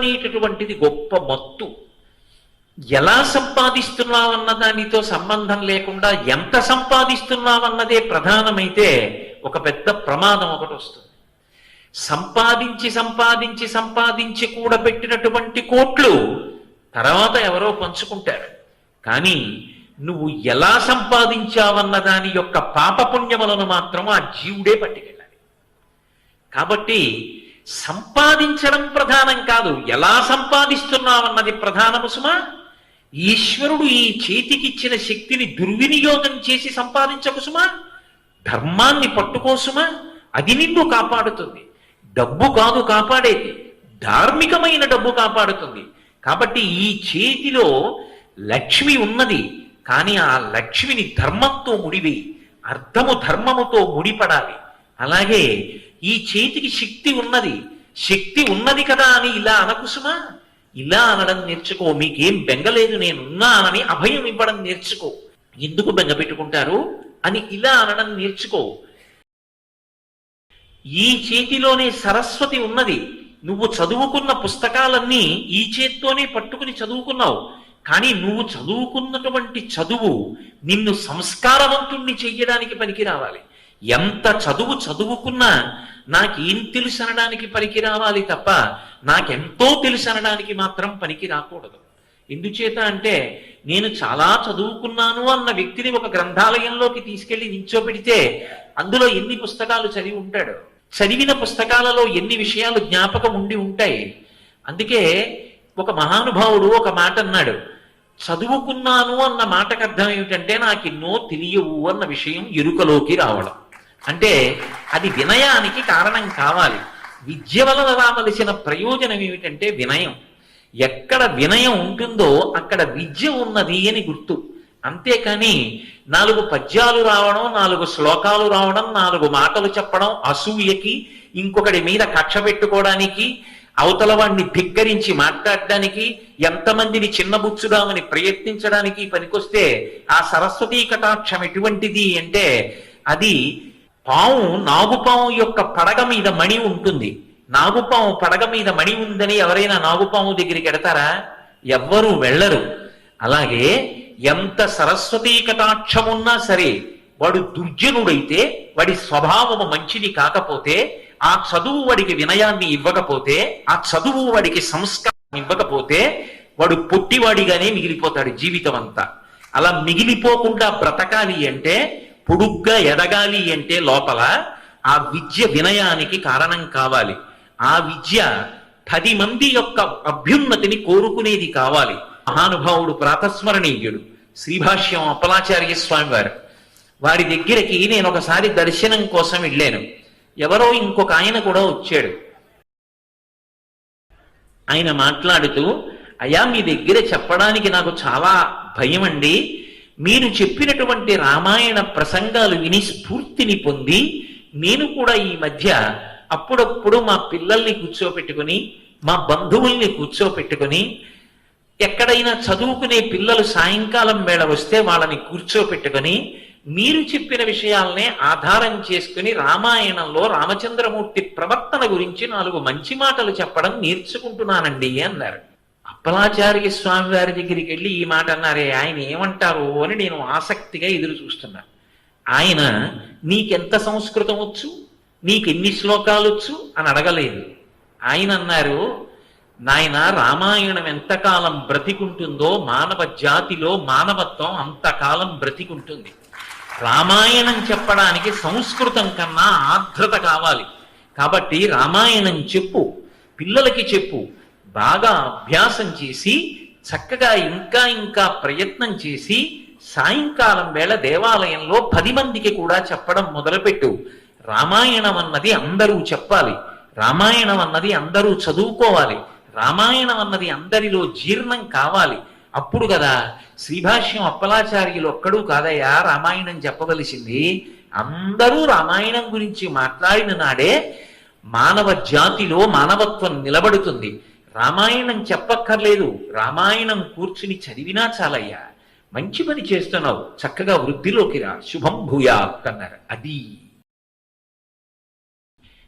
అనేటటువంటిది గొప్ప మత్తు. ఎలా సంపాదిస్తున్నావన్న దానితో సంబంధం లేకుండా ఎంత సంపాదిస్తున్నావన్నదే ప్రధానమైతే ఒక పెద్ద ప్రమాదం ఒకటి వస్తుంది. సంపాదించి సంపాదించి సంపాదించి కూడా పెట్టినటువంటి కోట్లు తర్వాత ఎవరో పంచుకుంటారు. కానీ నువ్వు ఎలా సంపాదించావన్న దాని యొక్క పాపపుణ్యములను మాత్రం ఆ జీవుడే పట్టుకెళ్ళాలి. కాబట్టి సంపాదించడం ప్రధానం కాదు. ఎలా సంపాదిస్తున్నామన్నది ప్రధానము సుమా? ఈశ్వరుడు ఈ చేతికిచ్చిన శక్తిని దుర్వినియోగం చేసి సంపాదించకు సుమా? ధర్మాన్ని పట్టుకోసుమా అది నిన్ను కాపాడుతుంది. డబ్బు కాదు కాపాడేది. ధార్మికమైన డబ్బు కాపాడుతుంది. కాబట్టి ఈ చేతిలో లక్ష్మి ఉన్నది. కానీ ఆ లక్ష్మిని ధర్మంతో ముడివి అర్థము ధర్మముతో ముడిపడాలి. అలాగే ఈ చేతికి శక్తి ఉన్నది. శక్తి ఉన్నది కదా అని ఇలా అనకుసుమా? ఇలా అనడం నేర్చుకో. మీకేం బెంగలేదు నేనున్నానని అభయం ఇవ్వడం నేర్చుకో. ఎందుకు బెంగ పెట్టుకుంటారు? అని ఇలా అనడం నేర్చుకో. ఈ చేతిలోనే సరస్వతి ఉన్నది. నువ్వు చదువుకున్న పుస్తకాలన్నీ ఈ చేత్తోనే పట్టుకుని చదువుకున్నావు. కానీ నువ్వు చదువుకున్నటువంటి చదువు నిన్ను సంస్కారవంతుణ్ణి చెయ్యడానికి పనికి రావాలి. ఎంత చదువు చదువుకున్నా నాకు ఏం తెలుసు అనడానికి పనికి రావాలి తప్ప నాకెంతో తెలుసు అనడానికి మాత్రం పనికి రాకూడదు. ఎందుచేత అంటే నేను చాలా చదువుకున్నాను అన్న వ్యక్తిని ఒక గ్రంథాలయంలోకి తీసుకెళ్ళి నించోపెడితే అందులో ఎన్ని పుస్తకాలు చదివి ఉంటాడు? చదివిన పుస్తకాలలో ఎన్ని విషయాలు జ్ఞాపకం ఉండి ఉంటాయి? అందుకే ఒక మహానుభావుడు ఒక మాట అన్నాడు చదువుకున్నాను అన్న మాటకు అర్థం ఏమిటంటే నాకు ఎన్నో తెలియవు అన్న విషయం ఎరుకలోకి రావడం. అంటే అది వినయానికి కారణం కావాలి. విద్య వలన రావలసిన ప్రయోజనం ఏమిటంటే వినయం. ఎక్కడ వినయం ఉంటుందో అక్కడ విద్య ఉన్నది అని గుర్తు. అంతేకాని నాలుగు పద్యాలు రావడం నాలుగు శ్లోకాలు రావడం నాలుగు మాటలు చెప్పడం అసూయకి ఇంకొకటి మీద కక్ష పెట్టుకోవడానికి అవతల వాడిని ధిక్కరించి మాట్లాడడానికి ఎంతమందిని చిన్నబుచ్చుదామని ప్రయత్నించడానికి పనికొస్తే ఆ సరస్వతీ కటాక్షం ఎటువంటిది అంటే అది పాము నాగుపాము యొక్క పడగ మీద మణి ఉంటుంది. నాగుపాము పడగ మీద మణి ఉందని ఎవరైనా నాగుపాము దగ్గరికి ఎడతారా? ఎవ్వరూ వెళ్ళరు. అలాగే ఎంత సరస్వతీ కటాక్షమున్నా సరే వాడు దుర్జనుడైతే వాడి స్వభావము మంచిది కాకపోతే ఆ చదువు వాడికి వినయాన్ని ఇవ్వకపోతే ఆ చదువు వాడికి సంస్కారం ఇవ్వకపోతే వాడు పొట్టివాడిగానే మిగిలిపోతాడు జీవితం అంతా అలా మిగిలిపోకుండా బ్రతకాలి అంటే పొడుగ్గా ఎదగాలి అంటే లోపల ఆ విద్య వినయానికి కారణం కావాలి. ఆ విద్య పది మంది యొక్క అభ్యున్నతిని కోరుకునేది కావాలి. మహానుభావుడు ప్రాతస్మరణీయుడు శ్రీభాష్యం అప్పలాచార్య స్వామి వారు. వారి దగ్గరికి నేను ఒకసారి దర్శనం కోసం వెళ్ళాను. ఎవరో ఇంకొక ఆయన కూడా వచ్చాడు. ఆయన మాట్లాడుతూ అయా మీ దగ్గర చెప్పడానికి నాకు చాలా భయం అండి మీరు చెప్పినటువంటి రామాయణ ప్రసంగాలు విని స్ఫూర్తిని పొంది నేను కూడా ఈ మధ్య అప్పుడప్పుడు మా పిల్లల్ని కూర్చోపెట్టుకుని మా బంధువుల్ని కూర్చోపెట్టుకుని ఎక్కడైనా చదువుకునే పిల్లలు సాయంకాలం వేళ వస్తే వాళ్ళని కూర్చోపెట్టుకుని మీరు చెప్పిన విషయాలనే ఆధారం చేసుకుని రామాయణంలో రామచంద్రమూర్తి ప్రవర్తన గురించి నాలుగు మంచి మాటలు చెప్పడం నేర్చుకుంటున్నానండి అన్నారు. అప్పలాచార్య స్వామి వారి దగ్గరికి వెళ్ళి ఈ మాట అన్నారే ఆయన ఏమంటారు అని నేను ఆసక్తిగా ఎదురు చూస్తున్నా. ఆయన నీకెంత సంస్కృతం వచ్చు? నీకెన్ని శ్లోకాలు వచ్చు అని అడగలేదు. ఆయన అన్నారు నాయన రామాయణం ఎంతకాలం బ్రతికుంటుందో మానవ జాతిలో మానవత్వం అంతకాలం బ్రతికుంటుంది. రామాయణం చెప్పడానికి సంస్కృతం కన్నా ఆర్ద్రత కావాలి. కాబట్టి రామాయణం చెప్పు పిల్లలకి చెప్పు బాగా అభ్యాసం చేసి చక్కగా ఇంకా ఇంకా ప్రయత్నం చేసి సాయంకాలం వేళ దేవాలయంలో పది మందికి కూడా చెప్పడం మొదలుపెట్టు. రామాయణం అన్నది అందరూ చెప్పాలి. రామాయణం అన్నది అందరూ చదువుకోవాలి. రామాయణం అన్నది అందరిలో జీర్ణం కావాలి. అప్పుడు కదా శ్రీభాష్యం అప్పలాచార్యులు ఒక్కడూ కాదయ్యా రామాయణం చెప్పవలసింది. అందరూ రామాయణం గురించి మాట్లాడిన నాడే మానవ జాతిలో మానవత్వం నిలబడుతుంది. రామాయణం చెప్పక్కర్లేదు. రామాయణం కూర్చుని చదివినా చాలయ్యా. మంచి పని చేస్తున్నావు. చక్కగా వృద్ధిలోకి రా. శుభం భూయా అన్నారు అది.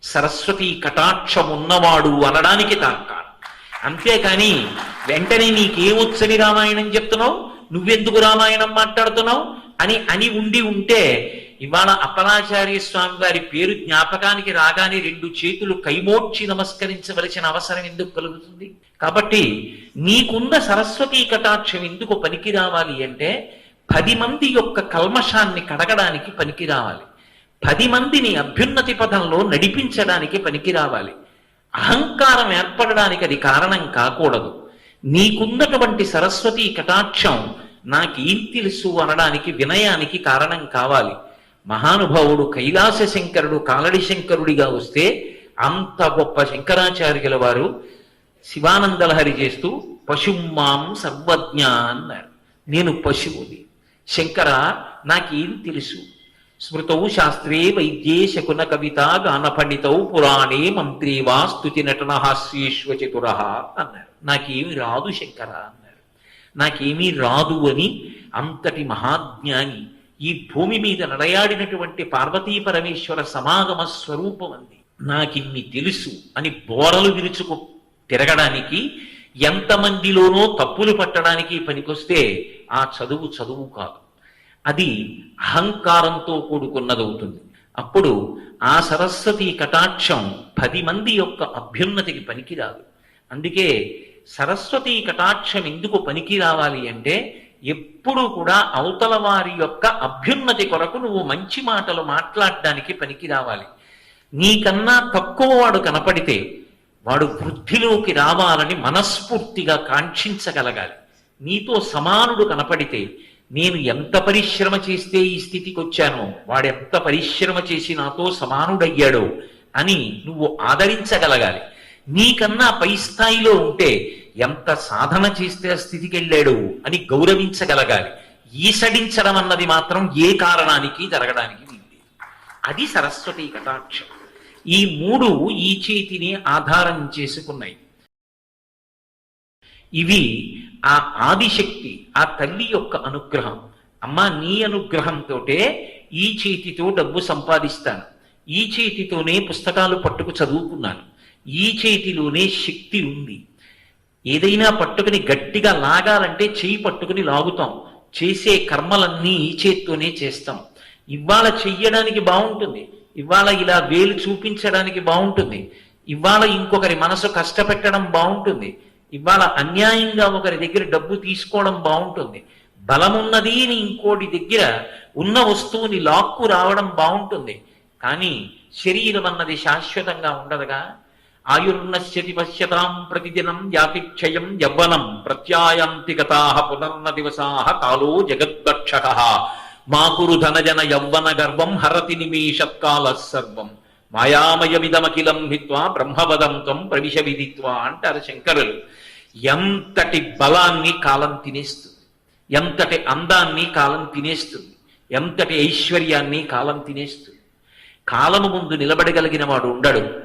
సరస్వతి కటాక్షం ఉన్నవాడు అనడానికి తార్కాణం అంతేకాని వెంటనే నీకేమొచ్చని రామాయణం చెప్తున్నావు? నువ్వెందుకు రామాయణం మాట్లాడుతున్నావు? అని అని ఉండి ఉంటే ఇవాళ అప్పలాచార్య స్వామి వారి పేరు జ్ఞాపకానికి రాగానే రెండు చేతులు కైమోడ్చి నమస్కరించవలసిన అవసరం ఎందుకు కలుగుతుంది? కాబట్టి నీకున్న సరస్వతీ కటాక్షం ఎందుకు పనికి రావాలి అంటే పది మంది యొక్క కల్మషాన్ని కడగడానికి పనికి రావాలి. పది మందిని అభ్యున్నతి పథంలో నడిపించడానికి పనికి రావాలి. అహంకారం ఏర్పడడానికి అది కారణం కాకూడదు. నీకున్నటువంటి సరస్వతి కటాక్షం నాకేం తెలుసు అనడానికి వినయానికి కారణం కావాలి. మహానుభావుడు కైలాస శంకరుడు కాలడి శంకరుడిగా వస్తే అంత గొప్ప శంకరాచార్యుల వారు శివానందలహరి చేస్తూ పశుమాం సర్వజ్ఞ అన్నారు నేను పశువుని. శంకర నాకేం తెలుసు? స్మృతౌ శాస్త్రే వైద్యే శకున కవిత గాన పండితౌ పురాణే మంత్రి వా స్థుతి నటన హాస్యేశ్వచతుర అన్నారు. నాకేమి రాదు శంకర అన్నారు. నాకేమీ రాదు అని అంతటి మహాజ్ఞాని ఈ భూమి మీద నడయాడినటువంటి పార్వతీ పరమేశ్వర సమాగమ స్వరూపం అంది. నాకిన్ని తెలుసు అని బోరలు విరుచుకు తిరగడానికి ఎంతమందిలోనో తప్పులు పట్టడానికి పనికొస్తే ఆ చదువు చదువు కాదు. అది అహంకారంతో కూడుకున్నదవుతుంది. అప్పుడు ఆ సరస్వతి కటాక్షం పది మంది యొక్క అభ్యున్నతికి పనికిరాదు. అందుకే సరస్వతి కటాక్షం ఎందుకు పనికి రావాలి అంటే ఎప్పుడు కూడా అవతల వారి యొక్క అభ్యున్నతి కొరకు నువ్వు మంచి మాటలు మాట్లాడడానికి పనికి రావాలి. నీకన్నా తక్కువ వాడు కనపడితే వాడు వృద్ధిలోకి రావాలని మనస్ఫూర్తిగా కాంక్షించగలగాలి. నీతో సమానుడు కనపడితే నేను ఎంత పరిశ్రమ చేస్తే ఈ స్థితికి వచ్చానో వాడెంత పరిశ్రమ చేసి నాతో సమానుడయ్యాడో అని నువ్వు ఆదరించగలగాలి. నీకన్నా పై స్థాయిలో ఉంటే ఎంత సాధన చేస్తే ఆ స్థితికి వెళ్ళాడు అని గౌరవించగలగాలి. ఈసడించడం అన్నది మాత్రం ఏ కారణానికి జరగడానికి ఉంది అది సరస్వతి కటాక్షం. ఈ మూడు ఈ చేతిని ఆధారం చేసుకున్నాయి. ఇవి ఆ ఆదిశక్తి ఆ తల్లి యొక్క అనుగ్రహం. అమ్మా నీ అనుగ్రహంతో ఈ చేతితో డబ్బు సంపాదిస్తాను. ఈ చేతితోనే పుస్తకాలు పట్టుకు చదువుకున్నాను. ఈ చేతిలోనే శక్తి ఉంది. ఏదైనా పట్టుకుని గట్టిగా లాగాలంటే చేయి పట్టుకుని లాగుతాం. చేసే కర్మలన్నీ ఈ చేత్తోనే చేస్తాం. ఇవాళ చెయ్యడానికి బాగుంటుంది. ఇవాళ ఇలా వేలు చూపించడానికి బాగుంటుంది. ఇవాళ ఇంకొకరి మనసు కష్టపెట్టడం బాగుంటుంది. ఇవాళ అన్యాయంగా ఒకరి దగ్గర డబ్బు తీసుకోవడం బాగుంటుంది. బలమున్నది అని ఇంకోటి దగ్గర ఉన్న వస్తువుని లాక్కు రావడం బాగుంటుంది. కానీ శరీరం అన్నది శాశ్వతంగా ఉండదుగా? ఆయుర్నశ్యతి పశ్యతాం ప్రతిదినం యాతిక్షయం యవ్వనం ప్రత్యాయాంతి గతా పునర్న దివసా కాలో జగద్దక్షక మాకురు ధనజన యవ్వన గర్వం హరతి నిమేషత్కాల సర్వం. మాయామయమిదమఖిలం హిత్వా బ్రహ్మవదం ప్రవిశ విదిత్వా అంటారు శంకరులు ఎంతటి బలాన్ని కాలం తినేస్తుంది? ఎంతటి అందాన్ని కాలం తినేస్తుంది? ఎంతటి ఐశ్వర్యాన్ని కాలం తినేస్తుంది? కాలము ముందు నిలబడగలిగిన వాడు ఉండడు.